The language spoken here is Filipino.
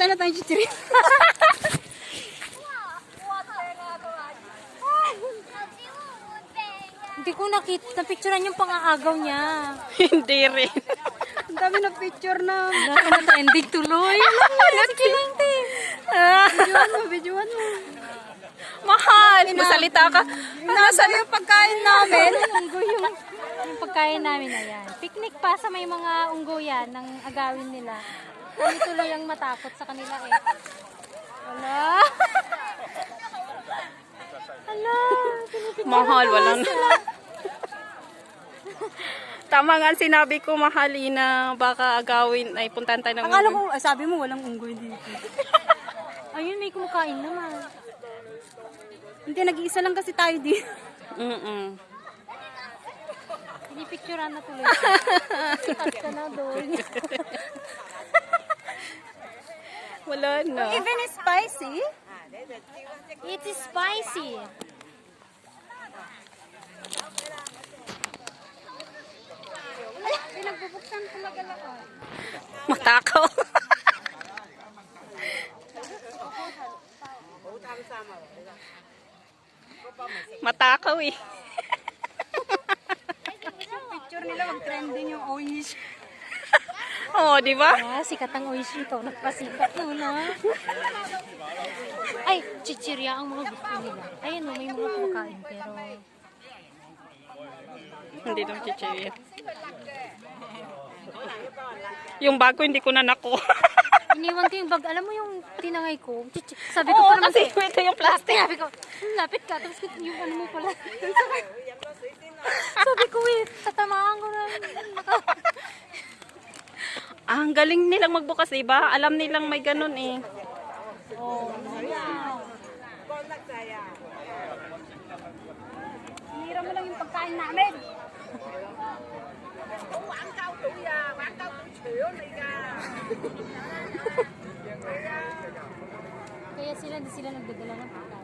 Wala na tayong chichirin. Hindi ko nakita, napicturean yung pang-aagaw niya. Hindi rin. Ang dami na picture na. Ka na trending tuloy. Sige lang, te. Videoan mo, videoan mo. Mahal. Masalita ka. Nasaan yung pagkain namin? Yung, yung pagkain namin na yan. Picnic pa sa may mga unggo yan ng agawin nila. Kami tuloy ang matakot sa kanila eh. Wala. Hala. Mahal. Walang... Tama nga sinabi ko, mahali na baka agawin ay puntan tayo ng Akala ko, sabi mo walang unggoy dito. Ayun, may kumakain naman. Hindi, nag-iisa lang kasi tayo dito. Mm-mm. Pinipicturean na tuloy. Ka na doon. Wala na. Even is spicy. It is spicy. Talaga lang. Matakaw. Matakaw eh. Picture nila, mag-trending yung oyish. Oo, di ba? Ah, sikat ang oishi to. Nagpasikat na. Ay, chichirya ang mga gusto nila. Ayun, oh, may mga kumakain. Pero, Hindi naman chichirya. Yung bago hindi ko na nakuha. iniwan ko yung bag. Alam mo yung tinangay ko? Chichi- Sabi ko Oo, parang... kasi ito yung plastic. Sabi ko, "Hmm, lapit ka. Tapos yung ano mo pala. Sabi ko, eh, tatamaan ko na. Naka- Ah, ang galing nilang magbukas, di ba? Alam nilang may ganun eh. Hinira mo lang yung pagkain namin. Kaya sila, hindi sila nagdadala ng pagkain.